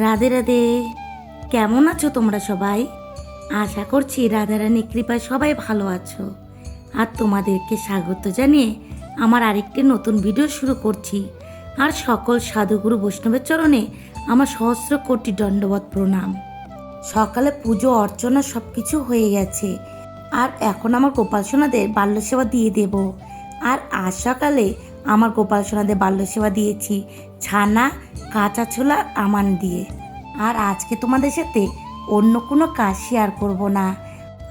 রাধে রাধে। কেমন আছো তোমরা সবাই? আশা করছি রাধারানী কৃপায় সবাই ভালো আছো। আর তোমাদেরকে স্বাগত জানিয়ে আমার আরেকটি নতুন ভিডিও শুরু করছি। আর সকল সাধুগুরু বৈষ্ণবের চরণে আমার সহস্র কোটি দণ্ডবত প্রণাম। সকালে পুজো, অর্চনা সব কিছু হয়ে গেছে। আর এখন আমার গোপাল সোনাদের বাল্য সেবা দিয়ে দেব। আর আজ সকালে আমার গোপাল সোনাদের বাল্য সেবা দিয়েছি। ছানা, কাঁচা ছোলা, আমান দিয়ে। আর আজকে তোমাদের সাথে অন্য কোনো কাজ শেয়ার করব না।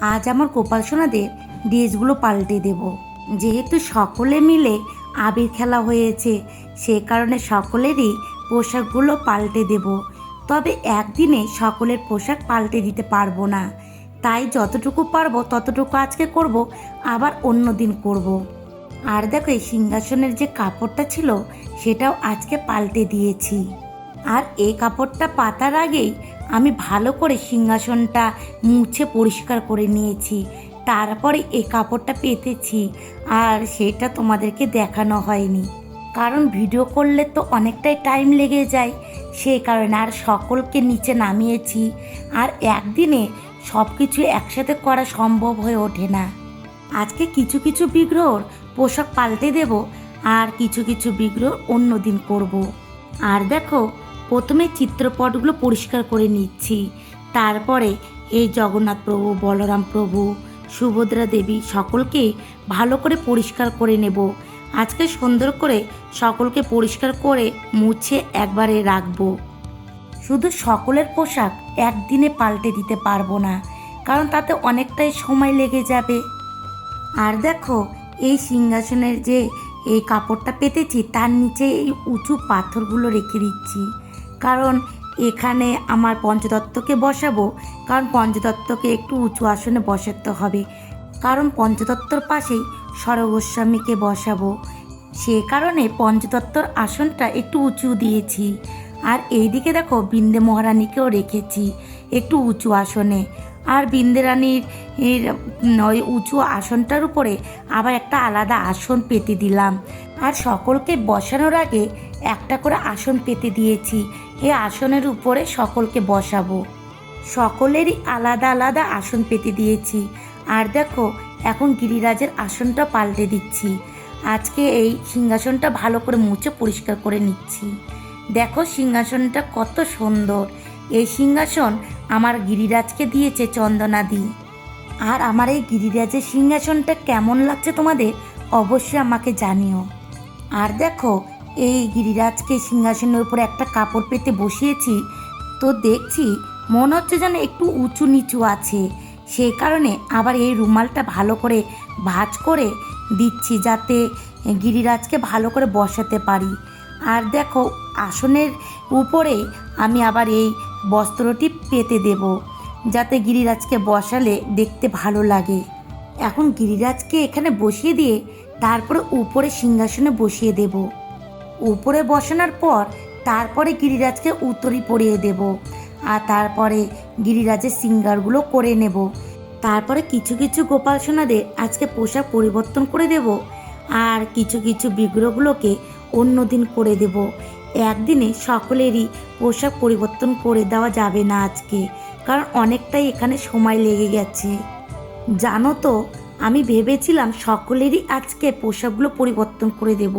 আজ আমার গোপাল সোনাদের ড্রেসগুলো পাল্টে দেব। যেহেতু সকলে মিলে আবির খেলা হয়েছে, সে কারণে সকলেরই পোশাকগুলো পাল্টে দেব। তবে একদিনে সকলের পোশাক পাল্টে দিতে পারব না। তাই যতটুকু পারব, ততটুকু আজকে করব, আবার অন্য দিন করব। আর দেখো, এই সিংহাসনের যে কাপড়টা ছিল, সেটাও আজকে পাল্টে দিয়েছি। আর এই কাপড়টা পাতার আগেই আমি ভালো করে সিংহাসনটা মুছে পরিষ্কার করে নিয়েছি। তারপরে এই কাপড়টা পেতেছি, আর সেটা তোমাদেরকে দেখানো হয়নি। কারণ ভিডিও করলে তো অনেকটাই টাইম লেগে যায় সেই কারণে আর সকলকে নিচে নামিয়েছি, আর একদিনে সব কিছু একসাথে করা সম্ভব হয়ে ওঠে না। আজকে কিছু কিছু বিগ্রহর পোশাক পাল্টে দেব আর কিছু কিছু বিগ্রহ অন্য দিন করব। আর দেখো, প্রথমে চিত্রপটগুলো পরিষ্কার করে নিচ্ছি। তারপরে এই জগন্নাথ প্রভু, বলরাম প্রভু, সুভদ্রা দেবী সকলকে ভালো করে পরিষ্কার করে নেব। আজকে সুন্দর করে সকলকে পরিষ্কার করে মুছে একবারে রাখব। শুধু সকলের পোশাক একদিনে পাল্টে দিতে পারব না, কারণ তাতে অনেকটাই সময় লেগে যাবে। আর দেখো এই সিংহাসনের যে এই কাপড়টা পেতেছি, তার নিচে এই উঁচু পাথরগুলো রেখে দিচ্ছি। কারণ এখানে আমার পঞ্চতত্ত্বকে বসাবো। কারণ পঞ্চতত্ত্বকে একটু উঁচু আসনে বসাতে হবে। কারণ পঞ্চদত্তর পাশেই সরগোস্বামীকে বসাবো। সে কারণে পঞ্চদত্তর আসনটা একটু উঁচু দিয়েছি। আর এইদিকে দেখো, বিন্দে মহারানীকেও রেখেছি, একটু উঁচু আসনে। আর বিন্দে রানীর এর ওই উঁচু আসনটার উপরে আবার একটা আলাদা আসন পেতে দিলাম। আর সকলকে বসানোর আগে একটা করে আসন পেতে দিয়েছি। এই আসনের উপরে সকলকে বসাবো। সকলেরই আলাদা আলাদা আসন পেতে দিয়েছি। আর দেখো, এখন গিরিরাজের আসনটা পাল্টে দিচ্ছি। আজকে এই সিংহাসনটা ভালো করে মুছে পরিষ্কার করে নিচ্ছি। দেখো সিংহাসনটা কত সুন্দর। এই সিংহাসন আমার গিরিরাজকে দিয়েছে চন্দনাদি। আর আমার এই গিরিরাজের সিংহাসনটা কেমন লাগছে তোমাদের অবশ্যই আমাকে জানিও। আর দেখো, এই গিরিরাজকে সিংহাসনের উপরে একটা কাপড় পেতে বসিয়েছি, তো দেখছি মনে হচ্ছে যেন একটু উঁচু নিচু আছে। সেই কারণে আবার এই রুমালটা ভালো করে ভাঁজ করে দিচ্ছি যাতে গিরিরাজকে ভালো করে বসাতে পারি। আর দেখো, আসনের উপরে আমি আবার এই বস্ত্রটি পেতে দেব, যাতে গিরিরাজকে বসালে দেখতে ভালো লাগে। এখন গিরিরাজকে এখানে বসিয়ে দিয়ে তারপরে উপরে সিংহাসনে বসিয়ে দেব। উপরে বসানোর পর তারপরে গিরিরাজকে উত্তরি পরিয়ে দেব আর তারপরে গিরিরাজের সিঙ্গারগুলো করে নেব। তারপরে কিছু কিছু গোপাল সোনাদের আজকে পোশাক পরিবর্তন করে দেব আর কিছু কিছু বিগ্রহগুলোকে অন্য দিন করে দেব। একদিনে সকলেরই পোশাক পরিবর্তন করে দেওয়া যাবে না আজকে, কারণ অনেকটাই এখানে সময় লেগে গেছে। জানো তো, আমি ভেবেছিলাম সকলেরই আজকে পোশাকগুলো পরিবর্তন করে দেব।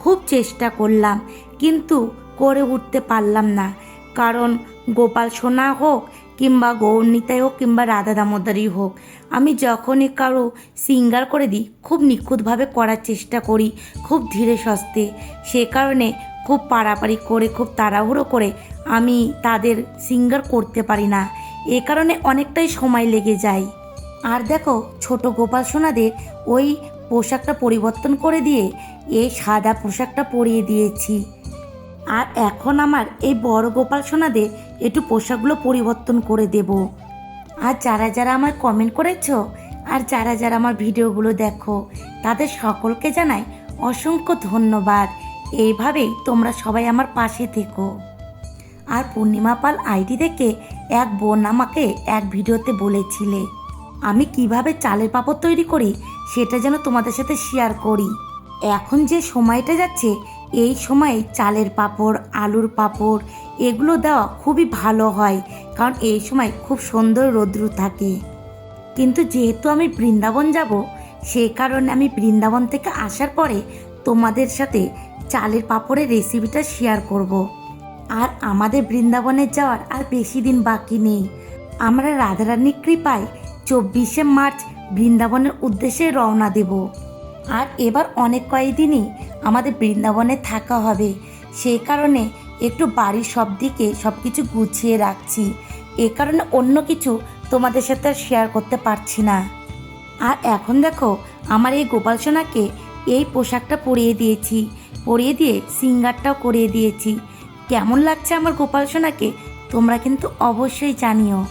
খুব চেষ্টা করলাম, কিন্তু করে উঠতে পারলাম না। কারণ গোপাল সোনা হোক কিংবা গৌরনীতাই হোক কিংবা রাধা দামোদারই হোক, আমি যখনই কারও সিঙ্গার করে দিই, খুব নিখুঁতভাবে করার চেষ্টা করি, খুব ধীরে সস্তে। সে কারণে খুব পাড়াপাড়ি করে, খুব তাড়াহুড়ো করে আমি তাদের সিঙ্গার করতে পারি না। এ কারণে অনেকটাই সময় লেগে যায়। আর দেখো, ছোট গোপাল সোনাদের ওই পোশাকটা পরিবর্তন করে দিয়ে এই সাদা পোশাকটা পরিয়ে দিয়েছি। আর এখন আমার এই বড় গোপাল সোনাদের একটু পোশাকগুলো পরিবর্তন করে দেব। আর যারা যারা আমার কমেন্ট করেছ আর যারা যারা আমার ভিডিওগুলো দেখো, তাদের সকলকে জানাই অসংখ্য ধন্যবাদ। এইভাবেই তোমরা সবাই আমার পাশে থেকো। আর পূর্ণিমা পাল আইডি থেকে এক বোন আমাকে এক ভিডিওতে বলেছিলে, আমি কীভাবে চালের পাপড় তৈরি করি সেটা যেন তোমাদের সাথে শেয়ার করি। এখন যে সময়টা যাচ্ছে, এই সময়ে চালের পাপড়, আলুর পাপড় এগুলো দেওয়া খুবই ভালো হয়, কারণ এই সময় খুব সুন্দর রৌদ্র থাকে। কিন্তু যেহেতু আমি বৃন্দাবন যাব সেই কারণে আমি বৃন্দাবন থেকে আসার পরে তোমাদের সাথে চালের পাঁপড়ের রেসিপিটা শেয়ার করব। আর আমাদের বৃন্দাবনে যাওয়ার আর বেশি দিন বাকি নেই। আমরা রাধারানীর কৃপায় চব্বিশে মার্চ বৃন্দাবনের উদ্দেশ্যে রওনা দেব। আর এবার অনেক কয়েকদিনই আমাদের বৃন্দাবনে থাকা হবে। সেই কারণে একটু বাড়ির সব দিকে সব কিছু গুছিয়ে রাখছি। এ কারণে অন্য কিছু তোমাদের সাথে আর শেয়ার করতে পারছি না। আর এখন দেখো, আমার এই গোপাল সোনাকে এই পোশাকটা পরিয়ে দিয়েছি। পরিয়ে দিয়ে সিঙ্গারটাও করিয়ে দিয়েছি। কেমন লাগছে আমার গোপাল সোনাকে? তোমরা কিন্তু অবশ্যই জানিও।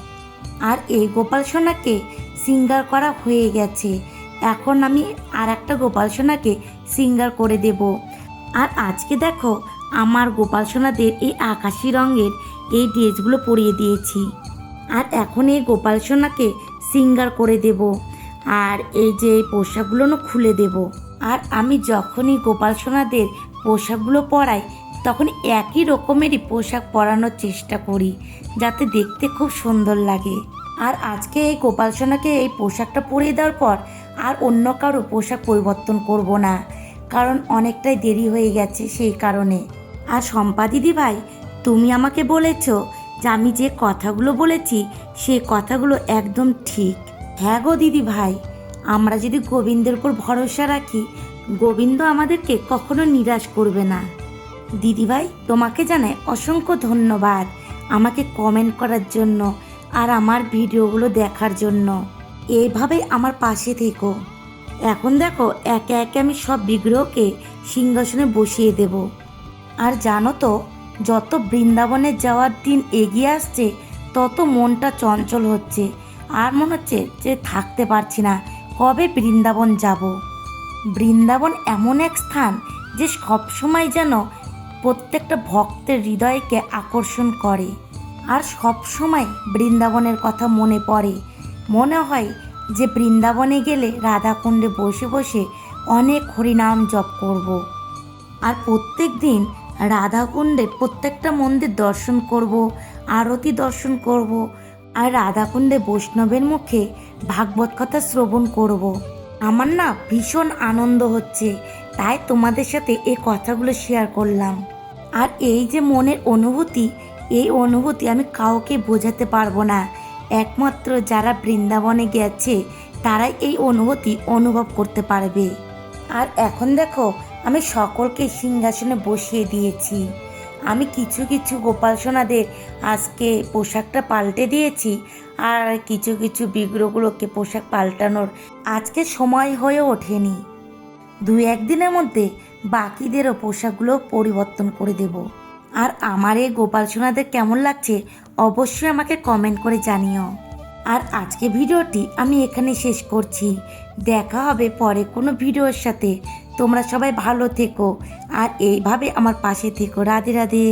আর এই গোপাল সোনাকে সিঙ্গার করা হয়ে গেছে। এখন আমি আর একটা গোপাল সোনাকে সিঙ্গার করে দেব। আর আজকে দেখো, আমার গোপাল সোনাদের এই আকাশি রঙের এই ড্রেসগুলো পরিয়ে দিয়েছি। আর এখন এই গোপাল সোনাকে সিঙ্গার করে দেব। আর এই যে পোশাকগুলো খুলে দেব। আর আমি যখনই গোপাল সোনাদের পোশাকগুলো পরাই, তখন একই রকমেরই পোশাক পরানোর চেষ্টা করি, যাতে দেখতে খুব সুন্দর লাগে। আর আজকে এই গোপাল সোনাকে এই পোশাকটা পরিয়ে দেওয়ার পর আর অন্য কারও পোশাক পরিবর্তন করব না, কারণ অনেকটাই দেরি হয়ে গেছে সেই কারণে। আর শম্পা দিদি ভাই, তুমি আমাকে বলেছ যে আমি যে কথাগুলো বলেছি সেই কথাগুলো একদম ঠিক। হ্যাঁ গো দিদি ভাই। আমরা যদি গোবিন্দের উপর ভরসা রাখি, গোবিন্দ আমাদেরকে কখনো নিরাশ করবে না। দিদিভাই, তোমাকে জানাই অসংখ্য ধন্যবাদ আমাকে কমেন্ট করার জন্য আর আমার ভিডিওগুলো দেখার জন্য। এইভাবে আমার পাশে থেকো। এখন দেখো, একে একে আমি সব বিগ্রহকে সিংহাসনে বসিয়ে দেব। আর জানো তো, যত বৃন্দাবনে যাওয়ার দিন এগিয়ে আসছে, তত মনটা চঞ্চল হচ্ছে। আর মনে হচ্ছে যে থাকতে পারছি না। কবে বৃন্দাবন যাব? বৃন্দাবন এমন এক স্থান যে সবসময় যেন প্রত্যেকটা ভক্তের হৃদয়কে আকর্ষণ করে। আর সব সময় বৃন্দাবনের কথা মনে পড়ে। মনে হয় যে বৃন্দাবনে গেলে রাধাকুণ্ডে বসে বসে অনেক হরিনাম জপ করব। আর প্রত্যেক দিন রাধাকুণ্ডে প্রত্যেকটা মন্দির দর্শন করব, আরতি দর্শন করব। আর রাধাকুণ্ডে বৈষ্ণবের মুখে ভাগবত কথা শ্রবণ করব। আমার না ভীষণ আনন্দ হচ্ছে, তাই তোমাদের সাথে এই কথাগুলো শেয়ার করলাম। আর এই যে মনের অনুভূতি, এই অনুভূতি আমি কাউকে বোঝাতে পারব না। একমাত্র যারা বৃন্দাবনে গেছে, তারাই এই অনুভূতি অনুভব করতে পারবে। আর এখন দেখো, আমি সকলকে সিংহাসনে বসিয়ে দিয়েছি। আমি কিছু কিছু গোপাল সোনাদের আজকে পোশাকটা পাল্টে দিয়েছি আর কিছু কিছু বিগ্রহগুলোকে পোশাক পাল্টানোর আজকে সময় হয়ে ওঠেনি। দু একদিনের মধ্যে বাকিদেরও পোশাকগুলো পরিবর্তন করে দেব। আর আমার এই গোপাল সোনাদের কেমন লাগছে অবশ্যই আমাকে কমেন্ট করে জানিও। আর আজকে ভিডিওটি আমি এখানে শেষ করছি। দেখা হবে পরে কোনো ভিডিওর সাথে। তোমরা সবাই ভালো থেকো। আর এইভাবে আমার পাশে থেকো। রাধে রাধে।